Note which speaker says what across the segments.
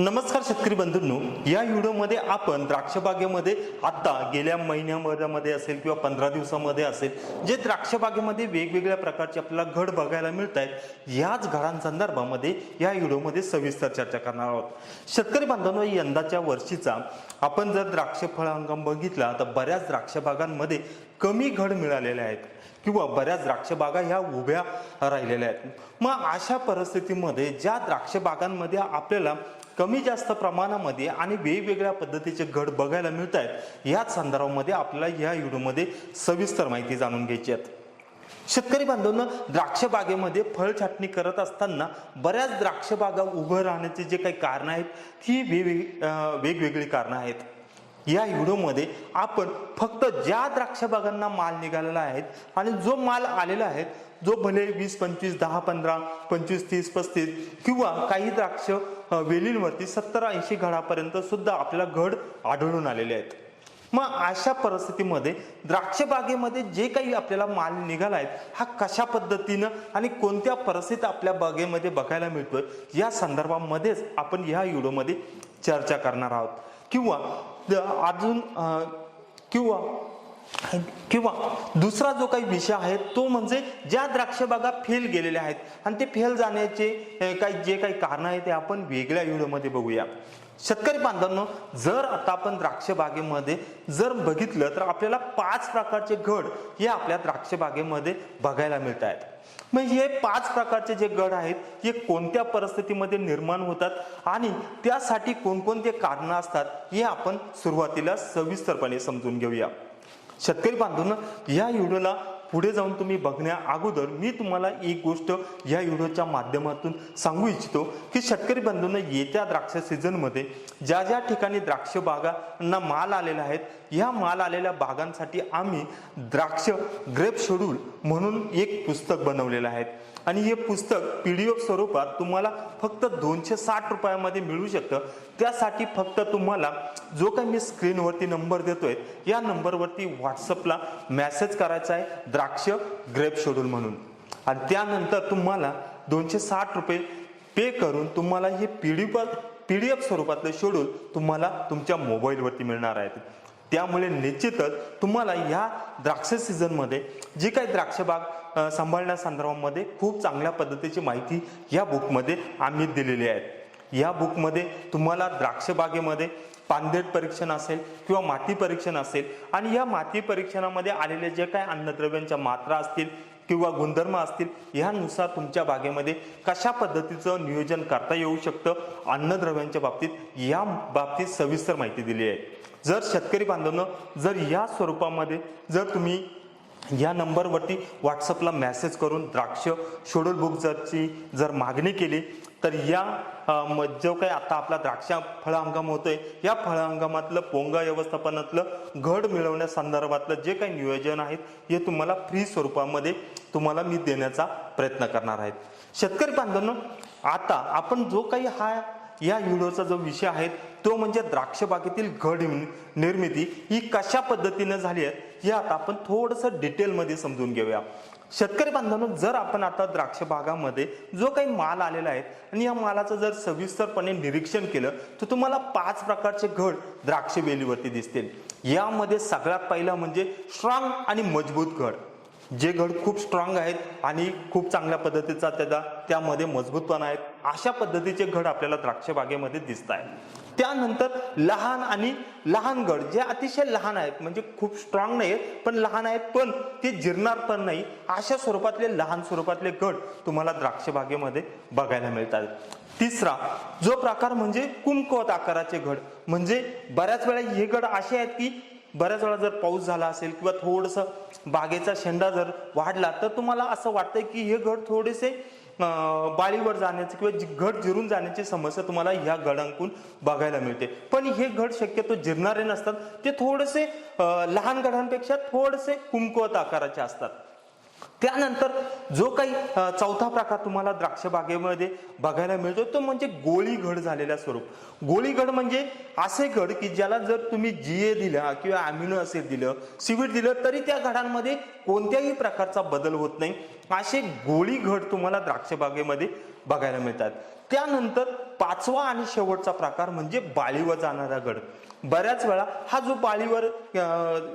Speaker 1: नमस्कार शेतकरी बंधूंनो या व्हिडिओमध्ये आपण द्राक्षबागेमध्ये आत्ता आता गेल्या महिन्यामध्ये असेल किंवा पंधरा दिवसामध्ये असेल जे द्राक्षबागेमध्ये वेगवेगळ्या प्रकारचे आपल्याला घड बघायला मिळत आहेत याच घडांसंदर्भामध्ये या व्हिडिओमध्ये सविस्तर चर्चा करणार आहोत. शेतकरी बांधवांनो यंदाच्या वर्षीचा आपण जर द्राक्ष फळ हंगाम बघितला तर बऱ्याच द्राक्षबागांमध्ये कमी घड मिळालेले आहेत किंवा बऱ्याच द्राक्षबागा ह्या उभ्या राहिलेल्या आहेत. मग अशा परिस्थितीमध्ये ज्या द्राक्षबागांमध्ये आपल्याला कमी जास्त प्रमाणामध्ये आणि वेगवेगळ्या पद्धतीचे घड बघायला मिळत आहेत याच संदर्भामध्ये आपल्याला या व्हिडिओमध्ये सविस्तर माहिती जाणून घ्यायची आहे. शेतकरी बांधवांना द्राक्ष बागेमध्ये फळ छाटणी करत असताना बऱ्याच द्राक्ष बागा उभं राहण्याचे जे काही कारणं आहेत ती वेगवेगळी वेगवेगळी कारणं आहेत. या व्हिडिओमध्ये आपण फक्त ज्या द्राक्ष बागांना माल निघालेला आहे आणि जो माल आलेला आहे जो भले वीस पंचवीस दहा पंधरा पंचवीस तीस पस्तीस किंवा काही द्राक्ष वेलींवरती सत्तर ऐंशी घडापर्यंत सुद्धा आपल्याला घड आढळून आलेले आहेत. मग अशा परिस्थितीमध्ये द्राक्ष बागेमध्ये जे काही आपल्याला माल निघाला आहे हा कशा पद्धतीनं आणि कोणत्या परिस्थितीत आपल्या बागेमध्ये बघायला मिळतोय या संदर्भामध्येच आपण ह्या व्हिडिओमध्ये चर्चा करणार आहोत. किंवा अजून किंवा किंवा दुसरा जो काही विषय आहे तो म्हणजे ज्या द्राक्षबागा फेल गेलेल्या आहेत आणि ते फेल जाण्याचे काही जे काही कारण आहे ते आपण वेगळ्या व्हिडिओमध्ये बघूया. शेतकरी बांधवांनो जर आता आपण द्राक्षबागेमध्ये जर बघितलं तर आपल्याला पाच प्रकारचे घड हे आपल्या द्राक्षबागेमध्ये बघायला मिळत आहेत मग म्हणजे हे पाच प्रकारचे जे गड आहेत हे कोणत्या परिस्थितीमध्ये निर्माण होतात आणि त्यासाठी कोणकोणते कारणं असतात हे आपण सुरुवातीला सविस्तरपणे समजून घेऊया. शेतकरी बांधून या व्हिडिओला पुढे जाऊन तुम्ही बघण्या अगोदर मी तुम्हाला एक गोष्ट या व्हिडिओच्या माध्यमातून सांगू इच्छितो की शेतकरी बंधूंना येत्या द्राक्ष सीझनमध्ये ज्या ज्या ठिकाणी द्राक्ष बागांना माल आलेला आहेत या माल आलेल्या बागांसाठी आम्ही द्राक्ष ग्रेप शेड्यूल म्हणून एक पुस्तक बनवलेलं आहे. आणि हे पुस्तक पी डी एफ स्वरूपात तुम्हाला फक्त दोनशे साठ रुपयामध्ये मिळू शकतं. त्यासाठी फक्त तुम्हाला जो काही मी स्क्रीनवरती नंबर देतोय या नंबरवरती व्हॉट्सअपला मेसेज करायचा आहे द्राक्ष ग्रेप शेड्यूल म्हणून. आणि त्यानंतर तुम्हाला दोनशे साठ रुपये पे करून तुम्हाला हे P D P D F स्वरूपातलं schedule तुम्हाला तुमच्या मोबाईलवरती मिळणार आहेत. त्यामुळे निश्चितच तुम्हाला ह्या द्राक्ष सीझनमध्ये जी काही द्राक्ष बाग सांभाळण्यासंदर्भामध्ये खूप चांगल्या पद्धतीची माहिती या बुकमध्ये आम्ही दिलेली आहे. या बुकमध्ये तुम्हाला द्राक्ष बागेमध्ये पानदेट परीक्षण असेल किंवा माती परीक्षण असेल आणि या माती परीक्षणामध्ये आलेले जे काही अन्नद्रव्यांच्या मात्रा असतील किंवा गुणधर्म असतील ह्यानुसार तुमच्या बागेमध्ये कशा पद्धतीचं नियोजन करता येऊ शकतं? अन्नद्रव्यांच्या बाबतीत या बाबतीत सविस्तर माहिती दिली आहे. जर शेतकरी बांधवांनो जर या स्वरूपामध्ये जर तुम्ही या नंबरवरती व्हॉट्सअपला मेसेज करून द्राक्ष शेड्यूल बुक जरची जर मागणी केली तर या म- जो काही आता आपला द्राक्ष फळ हंगाम होतोय या फळ हंगामातलं पोंगा व्यवस्थापनातलं घड मिळवण्यासंदर्भातलं जे काही नियोजन आहेत हे तुम्हाला फ्री स्वरूपामध्ये तुम्हाला मी देण्याचा प्रयत्न करणार आहे. शेतकरी बांधवांनो आता आपण जो काही हा या व्हिडिओचा जो विषय आहे तो म्हणजे द्राक्षबागेतील घड निर्मिती ही कशा पद्धतीने झाली आहे हे आता आपण थोडंसं डिटेलमध्ये समजून घेऊया. शेतकरी बांधवांनो जर आपण आता द्राक्ष बागामध्ये जो काही माल आलेला आहे आणि या मालाचं जर सविस्तरपणे निरीक्षण केलं तर तुम्हाला पाच प्रकारचे घड द्राक्ष वेलीवरती दिसतील. यामध्ये सगळ्यात पहिला म्हणजे स्ट्रॉंग आणि मजबूत घड. जे घड खूप स्ट्रॉंग आहेत आणि खूप चांगल्या पद्धतीचा त्याचा त्यामध्ये मजबूतपणा आहेत अशा पद्धतीचे घड आपल्याला द्राक्ष बागेमध्ये दिसत आहेत. त्यानंतर लहान आणि लहान घड जे अतिशय लहान आहेत म्हणजे खूप स्ट्रॉंग नाही आहेत पण लहान आहेत पण ते जिरणार पण नाही. अशा स्वरूपातले लहान स्वरूपातले घड तुम्हाला द्राक्ष बागेमध्ये बघायला मिळतात. तिसरा जो प्रकार म्हणजे कुमकवत आकाराचे घड. म्हणजे बऱ्याच वेळा हे घड असे आहेत की बऱ्याच वेळा जर पाऊस झाला असेल किंवा थोडंसं बागेचा शेंडा जर वाढला तर तुम्हाला असं वाटतंय की हे घड थोडेसे बाळीवर जाण्याचे किंवा घट जिरून जाण्याची समस्या तुम्हाला ह्या घडांकून बघायला मिळते. पण हे घट शक्यतो जिरणारे नसतात. ते थोडेसे लहान घडांपेक्षा थोडेसे कुमकुवत आकाराचे असतात. त्यानंतर जो काही चौथा प्रकार तुम्हाला द्राक्ष बागेमध्ये बघायला मिळतो तो म्हणजे गोळी घड झालेला स्वरूप. गोळी घड म्हणजे असे घड की ज्याला जर तुम्ही जीए दिला किंवा अमिनो ऍसिड दिलं सिविड दिलं तरी त्या घडांमध्ये कोणत्याही प्रकारचा बदल होत नाही. असे गोळी घट तुम्हाला द्राक्ष बागेमध्ये बघायला मिळतात. त्यानंतर पाचवा आणि शेवटचा प्रकार म्हणजे बाळीवर जाणारा गड. बऱ्याच वेळा हा जो बाळीवर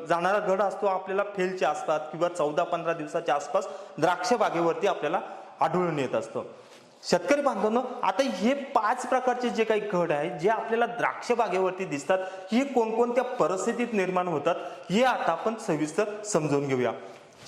Speaker 1: जाणारा गड असतो आपल्याला फेलच्या असतात किंवा चौदा पंधरा दिवसाच्या आसपास द्राक्ष बागेवरती आपल्याला आढळून येत असतं. शेतकरी बांधवांनो आता हे पाच प्रकारचे जे काही गड आहेत जे आपल्याला द्राक्ष बागेवरती दिसतात हे कोणकोणत्या परिस्थितीत निर्माण होतात हे आता आपण सविस्तर समजून घेऊया.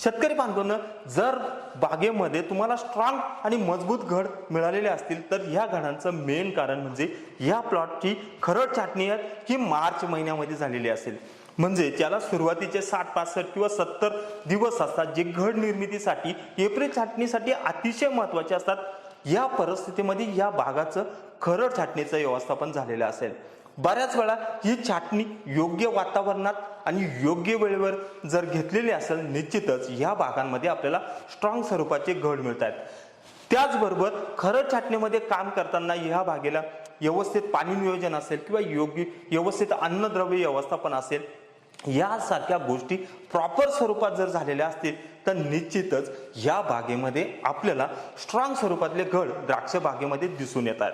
Speaker 1: शेतकरी बांधवांनो जर बागेमध्ये तुम्हाला स्ट्रॉंग आणि मजबूत घड मिळालेले असतील तर ह्या घडांचं मेन कारण म्हणजे या प्लॉटची खरड छाटणी आहे ही मार्च महिन्यामध्ये झालेली असेल. म्हणजे त्याला सुरुवातीचे साठ पासष्ट किंवा सत्तर दिवस असतात जे घड निर्मितीसाठी एप्रिल छाटणीसाठी अतिशय महत्त्वाचे असतात या परिस्थितीमध्ये या भागाचं खरड छाटणीचं व्यवस्थापन झालेलं असेल. बऱ्याच वेळा ही छाटणी योग्य वातावरणात आणि योग्य वेळेवर जर घेतलेली असेल निश्चितच या भागांमध्ये आपल्याला स्ट्रॉंग स्वरूपाचे घड मिळत आहेत त्याचबरोबर खरं छाटणीमध्ये काम करताना ह्या भागेला व्यवस्थित पाणी नियोजन असेल किंवा योग्य व्यवस्थित अन्नद्रव्य व्यवस्थापन असेल यासारख्या गोष्टी प्रॉपर स्वरूपात जर झालेल्या असतील तर निश्चितच या बागेमध्ये आपल्याला स्ट्रॉंग स्वरूपातले घड द्राक्ष बागेमध्ये दिसून येतात.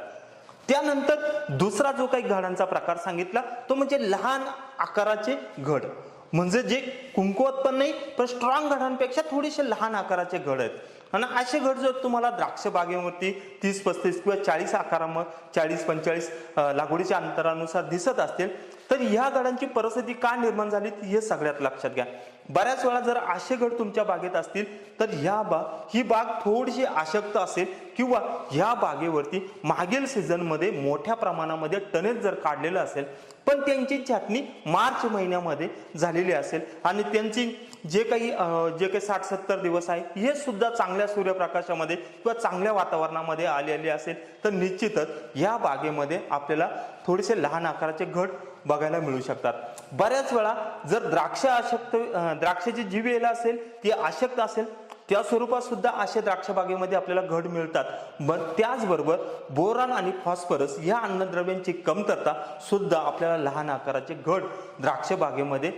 Speaker 1: त्यानंतर दुसरा जो काही घडांचा प्रकार सांगितला तो म्हणजे लहान आकाराचे घड. म्हणजे जे कुंकुवत पण नाही पण स्ट्रॉंग घडांपेक्षा थोडेसे लहान आकाराचे घड आहेत. आणि असे घड जर तुम्हाला द्राक्ष बागेवरती तीस पस्तीस किंवा चाळीस आकारामध्ये चाळीस पंचेचाळीस लागवडीच्या अंतरानुसार दिसत असतील तर ह्या घडांची परिस्थिती का निर्माण झाली हे सगळ्यात लक्षात घ्या. बऱ्याच वेळा जर असे घड तुमच्या बागेत असतील तर ह्या बाग ही बाग थोडीशी आशक्त असेल किंवा ह्या बागेवरती मागील सीझनमध्ये मोठ्या प्रमाणामध्ये टनेज जर काढलेलं असेल पण त्यांची छाटणी मार्च महिन्यामध्ये झालेली असेल आणि त्यांची जे काही जे काही साठ सत्तर दिवस आहे हे सुद्धा चांगल्या सूर्यप्रकाशामध्ये किंवा चांगल्या वातावरणामध्ये आलेले असेल तर निश्चितच या बागेमध्ये आपल्याला थोडेसे लहान आकाराचे घट बघायला मिळू शकतात. बऱ्याच वेळा जर द्राक्ष अशक्त द्राक्षाची जी वेल असेल ती अशक्त असेल त्या स्वरूपात सुद्धा असे द्राक्ष बागेमध्ये आपल्याला घड मिळतात. पण त्याचबरोबर बोरान आणि फॉस्फरस या अन्नद्रव्यांची कमतरता सुद्धा आपल्याला लहान आकाराचे घड द्राक्ष बागेमध्ये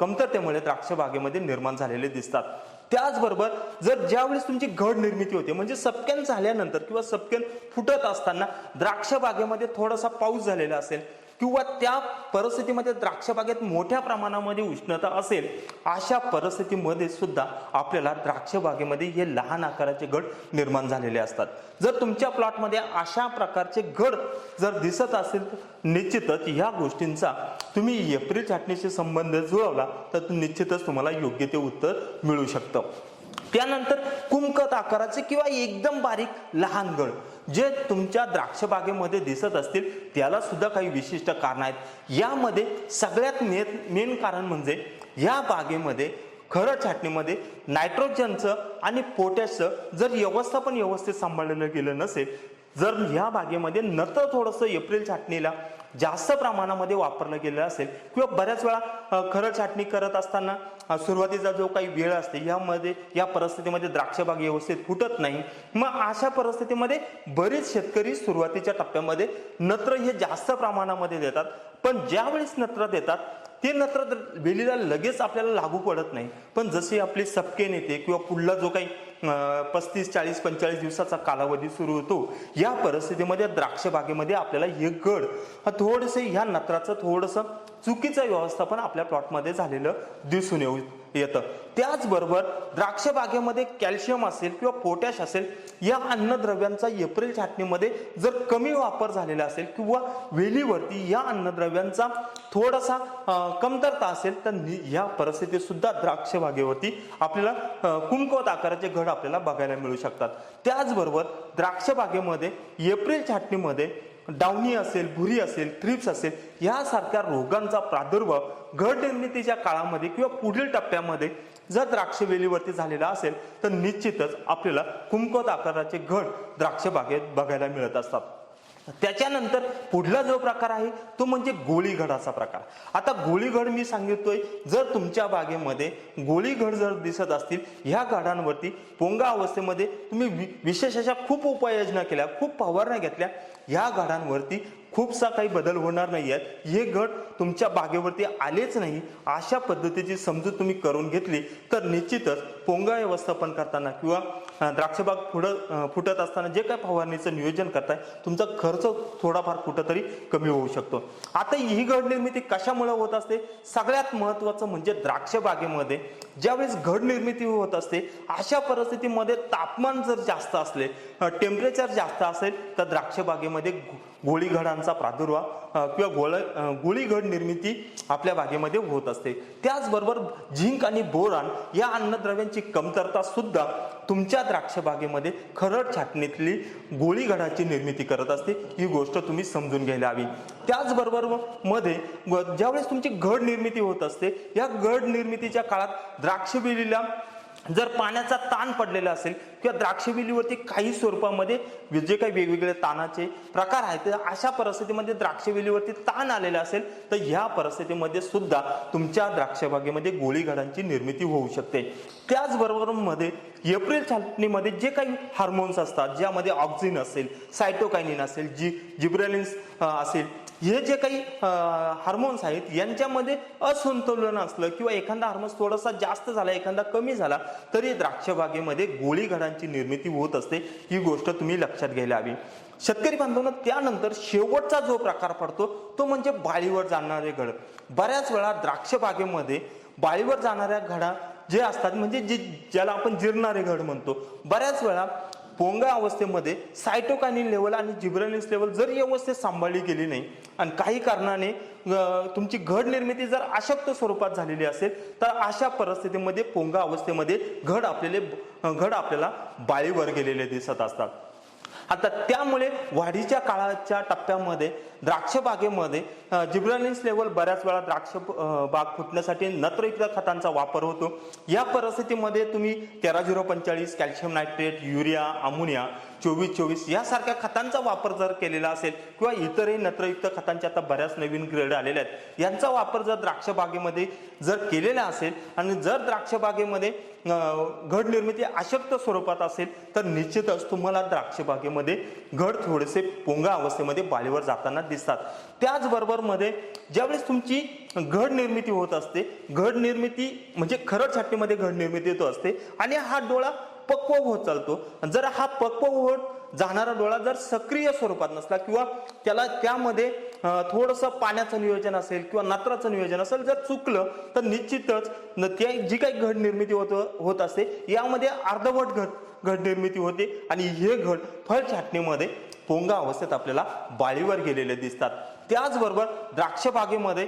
Speaker 1: कमतरतेमुळे द्राक्ष बागेमध्ये निर्माण झालेले दिसतात. त्याचबरोबर जर ज्यावेळेस तुमची घड निर्मिती होते म्हणजे सपक्यान झाल्यानंतर किंवा सपक्यान फुटत असताना द्राक्ष बागेमध्ये थोडासा पाऊस झालेला असेल किंवा त्या परिस्थितीमध्ये द्राक्षबागेत मोठ्या प्रमाणामध्ये उष्णता असेल अशा परिस्थितीमध्ये सुद्धा आपल्याला द्राक्षबागेमध्ये हे लहान आकाराचे गड निर्माण झालेले असतात. जर तुमच्या प्लॉटमध्ये अशा प्रकारचे घड जर दिसत असेल तर निश्चितच ह्या गोष्टींचा तुम्ही एप्रिल छाटणीशी संबंध जुळवला तर निश्चितच तुम्हाला योग्य ते उत्तर मिळू शकतं. त्यानंतर कुमकत आकाराचे किंवा एकदम बारीक लहान गड. जे तुमच्या द्राक्षबागेमध्ये दिसत असतील त्याला सुद्धा काही विशिष्ट कारण आहेत. यामध्ये सगळ्यात मेन मेन कारण म्हणजे या बागेमध्ये खरं छाटणीमध्ये नायट्रोजनचं आणि पोटॅशचं जर व्यवस्थापन व्यवस्थित सांभाळलं गेलं नसेल जर ह्या बागेमध्ये नंतर थोडंसं एप्रिल छाटणीला जास्त प्रमाणामध्ये वापरलं गेलं असेल किंवा बऱ्याच वेळा खरं छाटणी करत असताना सुरुवातीचा जो काही वेळ असते यामध्ये या परिस्थितीमध्ये द्राक्षबाग व्यवस्थित फुटत नाही. मग अशा परिस्थितीमध्ये बरेच शेतकरी सुरुवातीच्या टप्प्यामध्ये नत्र हे जास्त प्रमाणामध्ये देतात. पण ज्यावेळेस नत्र देतात ते नत्र वेलीला लगेच आपल्याला लागू पडत नाही. पण जसे आपले सपके नेते किंवा पुढला जो काही पस्तीस चाळीस पंचेचाळीस दिवसाचा कालावधी सुरू होतो या परिस्थितीमध्ये द्राक्ष बागेमध्ये आपल्याला हे गड हा थोडंसं ह्या नत्राचं थोडंसं चुकीचं व्यवस्थापन आपल्या प्लॉटमध्ये झालेलं दिसून येऊ येतं. त्याचबरोबर द्राक्ष बागेमध्ये कॅल्शियम असेल किंवा पोटॅश असेल या अन्नद्रव्यांचा एप्रिल छाटणीमध्ये जर कमी वापर झालेला असेल किंवा वेलीवरती या अन्नद्रव्यांचा थोडासा कमतरता असेल तर या परिस्थितीत सुद्धा द्राक्ष बागेवरती आपल्याला कुमकवत आकाराचे घड आपल्याला बघायला मिळू शकतात. त्याचबरोबर द्राक्ष बागेमध्ये एप्रिल छाटणीमध्ये डावणी असेल भुरी असेल थ्रिप्स असेल यासारख्या रोगांचा प्रादुर्भाव घट निर्मितीच्या काळामध्ये किंवा पुढील टप्प्यामध्ये जर द्राक्ष वेलीवरती झालेला असेल तर निश्चितच आपल्याला कुंकवत आकाराचे घट द्राक्ष बागेत बघायला मिळत असतात. त्याच्यानंतर पुढला जो प्रकार आहे तो म्हणजे गोळीघडाचा प्रकार. आता गोळीघड मी सांगितोय जर तुमच्या बागेमध्ये गोळीघड जर दिसत असतील ह्या घडांवरती पोंगा अवस्थेमध्ये तुम्ही वि- विशेष अशा खूप उपाययोजना केल्या खूप फवारण्या घेतल्या ह्या घडांवरती खूपसा काही बदल होणार नाही आहेत हे घट तुमच्या बागेवरती आलेच नाही. अशा पद्धतीची समजूत तुम्ही करून घेतली तर निश्चितच पोंगा व्यवस्थापन करताना किंवा द्राक्षबाग फुडं फुटत असताना जे काय फवारणीचं नियोजन करताय तुमचा खर्च थोडाफार कुठंतरी कमी होऊ शकतो. आता ही घड निर्मिती कशामुळे होत असते? सगळ्यात महत्वाचं म्हणजे द्राक्ष बागेमध्ये ज्यावेळेस घड निर्मिती होत असते अशा परिस्थितीमध्ये तापमान जर जास्त असले टेम्परेचर जास्त असेल तर द्राक्ष बागेमध्ये गोळीघडांचा प्रादुर्भाव किंवा गोळ गोळीघड निर्मिती आपल्या बागेमध्ये होत असते. त्याचबरोबर झिंक आणि बोरान या अन्नद्रव्यांची कमतरता सुद्धा तुमच्या द्राक्ष बागेमध्ये खरड छाटणीतली गोळीघडाची निर्मिती करत असते. ही गोष्ट तुम्ही समजून घ्यायला हवी. त्याचबरोबरमध्ये व ज्यावेळेस तुमची घड निर्मिती होत असते या घड निर्मितीच्या काळात द्राक्षबिलीला जर पाण्याचा ताण पडलेला असेल किंवा द्राक्षवेलीवरती काही स्वरूपामध्ये जे काही वेगवेगळे ताणाचे प्रकार आहेत अशा परिस्थितीमध्ये द्राक्षवेलीवरती ताण आलेला असेल तर ह्या परिस्थितीमध्ये सुद्धा तुमच्या द्राक्षबागेमध्ये गोळीघडांची निर्मिती होऊ शकते. त्याचबरोबरमध्ये एप्रिल छाटणीमध्ये जे काही हार्मोन्स असतात ज्यामध्ये ऑक्झिन असेल सायटोकायनिन असेल जी जिब्रेलिन्स असेल हे जे काही हार्मोन्स आहेत यांच्यामध्ये असंतुलन असलं किंवा एखादा हार्मोन्स थोडासा जास्त झाला एखादा कमी झाला तरी द्राक्षबागेमध्ये गोळीघडा गोळी निर्मिती होत असते ही गोष्ट तुम्ही लक्षात घ्यायला हवी. शेतकरी बांधवांना त्यानंतर शेवटचा जो प्रकार पडतो तो म्हणजे बाळीवर जाणारे घड बऱ्याच वेळा द्राक्ष बागेमध्ये बाळीवर जाणाऱ्या घडा जे असतात म्हणजे जे ज्याला आपण जिरणारे घड म्हणतो बऱ्याच वेळा पोंगा अवस्थेमध्ये सायटोकानिन लेवल आणि जिब्रेलिन्स लेवल जर व्यवस्थित सांभाळली गेली नाही आणि काही कारणाने तुमची घड निर्मिती जर अशक्त स्वरूपात झालेली असेल तर अशा परिस्थितीमध्ये पोंगा अवस्थेमध्ये घड आपल्याला घड आपल्याला बाळीवर गेलेले दिसत असतात. आता त्यामुळे वाढीच्या काळाच्या टप्प्यामध्ये द्राक्ष बागेमध्ये जिब्रालिन्स लेवल बऱ्याच वेळा द्राक्ष बाग फुटण्यासाठी नत्रयुक्त खतांचा वापर होतो. या परिस्थितीमध्ये तुम्ही तेरा झिरो पंचेचाळीस कॅल्शियम नायट्रेट युरिया अमोनिया चोवीस चोवीस यासारख्या खतांचा वापर जर केलेला असेल किंवा इतरही नत्रयुक्त खतांचे आता बऱ्याच नवीन ग्रेड आलेल्या आहेत यांचा वापर जर द्राक्ष बागेमध्ये जर केलेला असेल आणि जर द्राक्ष बागेमध्ये घड निर्मिती अशक्त स्वरूपात असेल तर निश्चितच तुम्हाला द्राक्ष बागेमध्ये घड थोडेसे पोंगा अवस्थेमध्ये बालीवर जाताना दिसतात. त्याचबरोबरमध्ये ज्यावेळेस तुमची घड निर्मिती होत असते घड निर्मिती म्हणजे खरड छाटणीमध्ये घड निर्मिती होत असते आणि हा डोळा पक्व होत चालतो. जर हा पक्व होत जाणारा डोळा जर सक्रिय स्वरूपात नसला किंवा त्याला त्यामध्ये थोडंसं पाण्याचं नियोजन असेल किंवा नत्राचं नियोजन असेल जर चुकलं तर निश्चितच न त्या जी काही घड निर्मिती होत होत असते यामध्ये अर्धवट घट घड निर्मिती होते. आणि हे घड फळ छाटणीमध्ये पोंगा अवस्थेत आपल्याला बाळीवर गेलेले दिसतात. त्याचबरोबर द्राक्षबागेमध्ये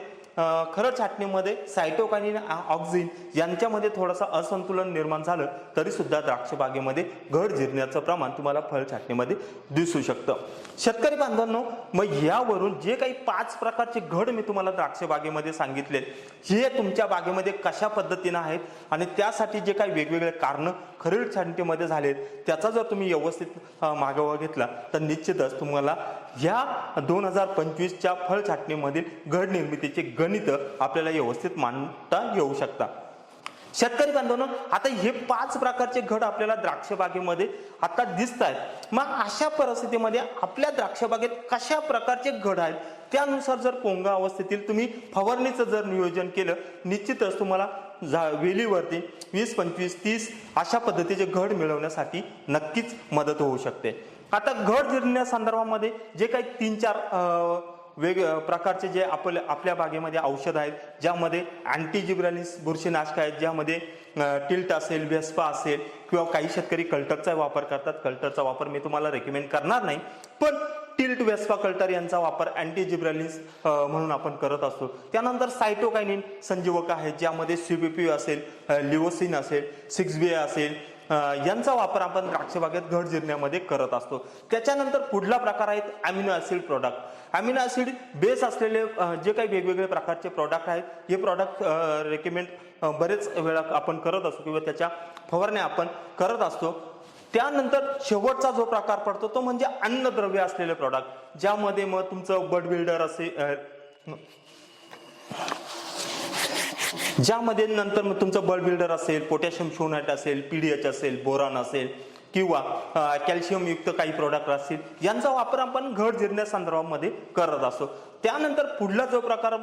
Speaker 1: खरं छाटणीमध्ये सायटोकानिन ऑक्झिन यांच्यामध्ये थोडंसं असंतुलन निर्माण झालं तरी सुद्धा द्राक्षबागेमध्ये घड जिरण्याचं प्रमाण तुम्हाला फळ छाटणीमध्ये दिसू शकतं. शेतकरी बांधवांनो मग यावरून जे काही पाच प्रकारचे घड मी तुम्हाला द्राक्षबागेमध्ये सांगितले हे तुमच्या बागेमध्ये कशा पद्धतीनं आहेत आणि त्यासाठी जे काही वेगवेगळे कारण खरीड छाटणीमध्ये झालेत त्याचा जर तुम्ही व्यवस्थित मागोवा घेतला तर निश्चितच तुम्हाला ह्या दोन हजार पंचवीसच्या फळ छाटणीमधील घड निर्मितीचे गणित आपल्याला व्यवस्थित मांडता येऊ शकता. शेतकरी बांधवांनो आता हे पाच प्रकारचे घड आपल्याला द्राक्ष बागेमध्ये आता दिसत आहेत मग अशा परिस्थितीमध्ये आपल्या द्राक्ष बागेत कशा प्रकारचे घड आहेत? त्यानुसार जर पोंगा अवस्थेतील तुम्ही फवारणीचं जर नियोजन केलं निश्चितच तुम्हाला झा वेलीवरती वीस पंचवीस तीस अशा पद्धतीचे घड मिळवण्यासाठी नक्कीच मदत होऊ शकते. आता घड जिरण्या संदर्भामध्ये जे काही तीन चार वेग प्रकारचे जे आपल्या आपल्या बागेमध्ये औषध आहेत ज्यामध्ये अँटीजिब्रालिस बुरशीनाशक आहेत ज्यामध्ये टिल्ट असेल व्यस्पा असेल किंवा काही शेतकरी कल्टरचा वापर करतात. कल्टरचा वापर मी तुम्हाला रेकमेंड करणार नाही. पण टिल्ट वेस्पा कल्टर यांचा वापर अँटीजिब्रालिन्स म्हणून आपण करत असतो. त्यानंतर सायटोकायनिन संजीवक आहेत ज्यामध्ये सीबीपी असेल लिओसिन असेल सिक्स बी असेल यांचा वापर आपण द्राक्षबागेत घट जिरण्यामध्ये करत असतो. त्याच्यानंतर पुढला प्रकार आहेत amino acid product amino acid base असलेले जे काही वेगवेगळे प्रकारचे प्रॉडक्ट आहेत हे प्रॉडक्ट रेकमेंड बरेच वेळा आपण करत असतो किंवा त्याच्या फवारण्या आपण करत असतो. त्यानंतर शेवटचा जो प्रकार पडतो तो म्हणजे अन्नद्रव्य असलेले प्रॉडक्ट ज्यामध्ये मग तुमचं बड बिल्डर ज्यामध्ये नंतर मग तुमचं बल्ड बिल्डर असेल पोटॅशियम शोनाट असेल पीडीएच असेल बोरान असेल किंवा कॅल्शियम युक्त काही प्रोडक्ट असतील यांचा वापर आपण घट जिरण्यासंदर्भामध्ये करत असतो. त्यानंतर पुढला जो प्रकार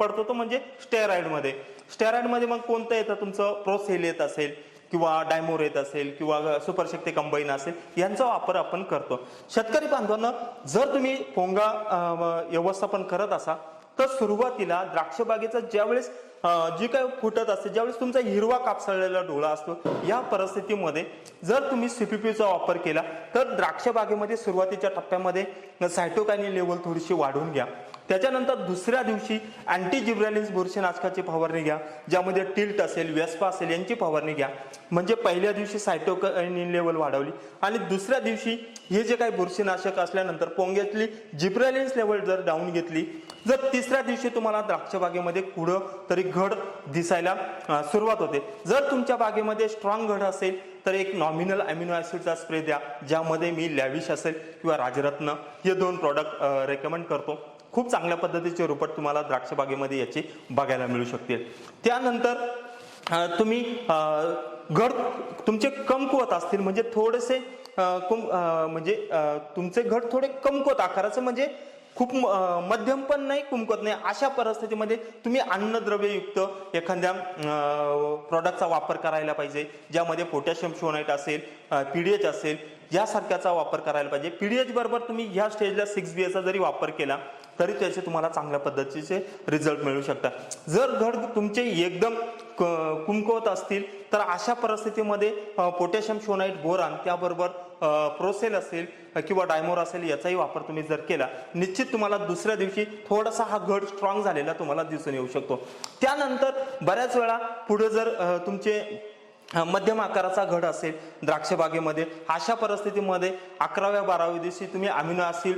Speaker 1: पडतो तो म्हणजे स्टेरॉइडमध्ये स्टेरॉइडमध्ये मग कोणतं येतं? तुमचं प्रोसेल येत असेल किंवा डायमोर येत असेल किंवा सुपरशक्ती कंबाईन असेल यांचा वापर आपण करतो. शेतकरी बांधवांना जर तुम्ही पोंगा व्यवस्थापन करत असाल तर सुरुवातीला द्राक्षबागेचा ज्यावेळेस जी काय फुटत असते ज्यावेळेस तुमचा हिरवा कापसळलेला डोळा असतो या परिस्थितीमध्ये जर तुम्ही सीपीपीचा वापर केला तर द्राक्ष बागेमध्ये सुरुवातीच्या टप्प्यामध्ये सायटोकायनी लेवल थोडीशी वाढवून घ्या. त्याच्यानंतर दुसऱ्या दिवशी अँटी जिब्रॅलिन्स बुरशीनाशकाची फवारणी घ्या ज्यामध्ये टिल्ट असेल व्यस्पा असेल यांची फवारणी घ्या. म्हणजे पहिल्या दिवशी सायटोक लेवल वाढवली आणि दुसऱ्या दिवशी हे जे काही बुरशीनाशक असल्यानंतर पोंग्यातली जिब्रॅलिन्स लेवल जर डाऊन घेतली जर तिसऱ्या दिवशी तुम्हाला द्राक्ष बागेमध्ये कुठं तरी घड दिसायला सुरुवात होते. जर तुमच्या बागेमध्ये स्ट्रॉंग घड असेल तर एक नॉमिनल अमिनो ऍसिडचा स्प्रे द्या ज्यामध्ये मी लॅविश असेल किंवा राजरत्न हे दोन प्रॉडक्ट रेकमेंड करतो. खूप चांगल्या पद्धतीचे रुपट तुम्हाला द्राक्ष बागेमध्ये याचे बघायला मिळू शकतील. त्यानंतर तुम्ही अं, घड तुमचे कमकुवत असतील म्हणजे थोडेसे कुम म्हणजे तुमचे घड थोडे कमकुवत आकाराचे म्हणजे खूप म- मध्यम पण नाही कुमकत नाही. अशा परिस्थितीमध्ये तुम्ही अन्नद्रव्ययुक्त एखाद्या प्रॉडक्टचा वापर करायला पाहिजे ज्यामध्ये पोटॅशियम शोनाईट असेल पीडीएच असेल यासारख्याचा वापर करायला पाहिजे. पीडीएच बरोबर तुम्ही ह्या स्टेजला सिक्स बी एचा जरी वापर केला तरी त्याचे तुम्हाला चांगल्या पद्धतीचे रिझल्ट मिळू शकतात. जर घड तुमचे एकदम कुमकवत असतील तर अशा परिस्थितीमध्ये पोटॅशियम शोनाईट बोरान त्याबरोबर प्रोसेल असेल किंवा डायमोर असेल याचाही वापर तुम्ही जर केला निश्चित तुम्हाला दुसऱ्या दिवशी थोडासा हा घड स्ट्रॉंग झालेला तुम्हाला दिसून येऊ शकतो. त्यानंतर बऱ्याच वेळा पुढे जर तुमचे मध्यम आकाराचा घड असेल द्राक्ष बागेमध्ये अशा परिस्थितीमध्ये अकराव्या बाराव्या दिवशी तुम्ही अमिनो ऍसिड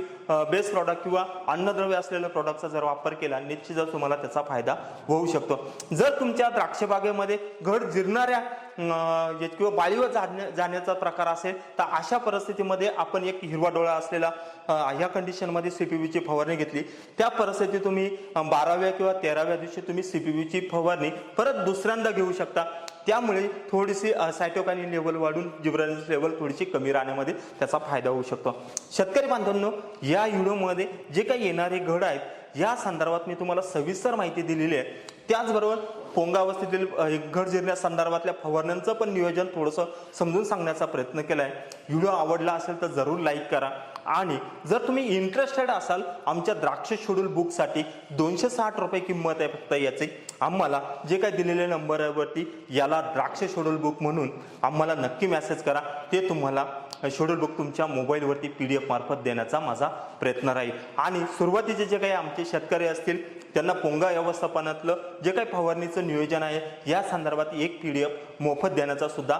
Speaker 1: बेस प्रॉडक्ट किंवा अन्नद्रव्य असलेल्या प्रॉडक्टचा जर वापर केला निश्चितच तुम्हाला त्याचा फायदा होऊ शकतो. जर तुमच्या द्राक्ष बागेमध्ये घड जिरणाऱ्या किंवा बाळीवर जाण्या- जाण्याचा प्रकार असेल तर अशा परिस्थितीमध्ये आपण एक हिरवा डोळा असलेला ह्या कंडिशनमध्ये सीपीबीची फवारणी घेतली. त्या परिस्थितीत तुम्ही बाराव्या किंवा तेराव्या दिवशी तुम्ही सीपीबीची फवारणी परत दुसऱ्यांदा घेऊ शकता. त्यामुळे थोडीशी सायटोकानी लेवल वाढून जिब्रालिस लेवल थोडीशी कमी राहण्यामध्ये त्याचा फायदा होऊ शकतो. शेतकरी बांधवांनो या व्हिडिओमध्ये जे काही येणारे घड आहेत या संदर्भात मी तुम्हाला सविस्तर माहिती दिलेली आहे. त्याचबरोबर पोंगावस्थेतील घर जिरण्या संदर्भातल्या फवारण्यांचं पण नियोजन थोडंसं समजून सांगण्याचा प्रयत्न केला आहे व्हिडिओ आवडला असेल तर जरूर लाईक करा. आणि जर तुम्ही इंटरेस्टेड असाल आमच्या द्राक्ष शेड्यूल बुकसाठी दोनशे साठ रुपये किंमत आहे फक्त याची. आम्हाला जे काही दिलेल्या नंबरवरती याला द्राक्ष शेड्यूल बुक म्हणून आम्हाला नक्की मेसेज करा. ते तुम्हाला शेड्यूल बुक तुमच्या मोबाईलवरती पी डी एफ मार्फत देण्याचा माझा प्रयत्न राहील. आणि सुरुवातीचे जे काही आमचे शेतकरी असतील त्यांना पोंगा व्यवस्थापनातलं जे काही फवारणीचं नियोजन आहे या संदर्भात एक पी डी एफ मोफत देण्याचा सुद्धा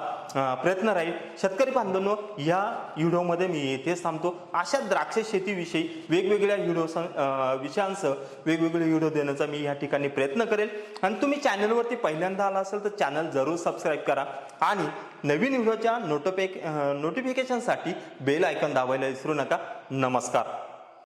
Speaker 1: प्रयत्न राहील. शेतकरी बांधवांनो या व्हिडिओमध्ये मी येथेच थांबतो. अशा द्राक्ष शेतीविषयी वेगवेगळ्या व्हिडिओ विषयांसह वेगवेगळे व्हिडिओ देण्याचा मी या ठिकाणी प्रयत्न करेल. आणि तुम्ही चॅनलवरती पहिल्यांदा आला असेल तर चॅनल जरूर सबस्क्राईब करा. आणि नवीन व्हिडिओच्या नोटोपे नोटिफिकेशनसाठी बेल आयकॉन दाबायला विसरू नका. नमस्कार.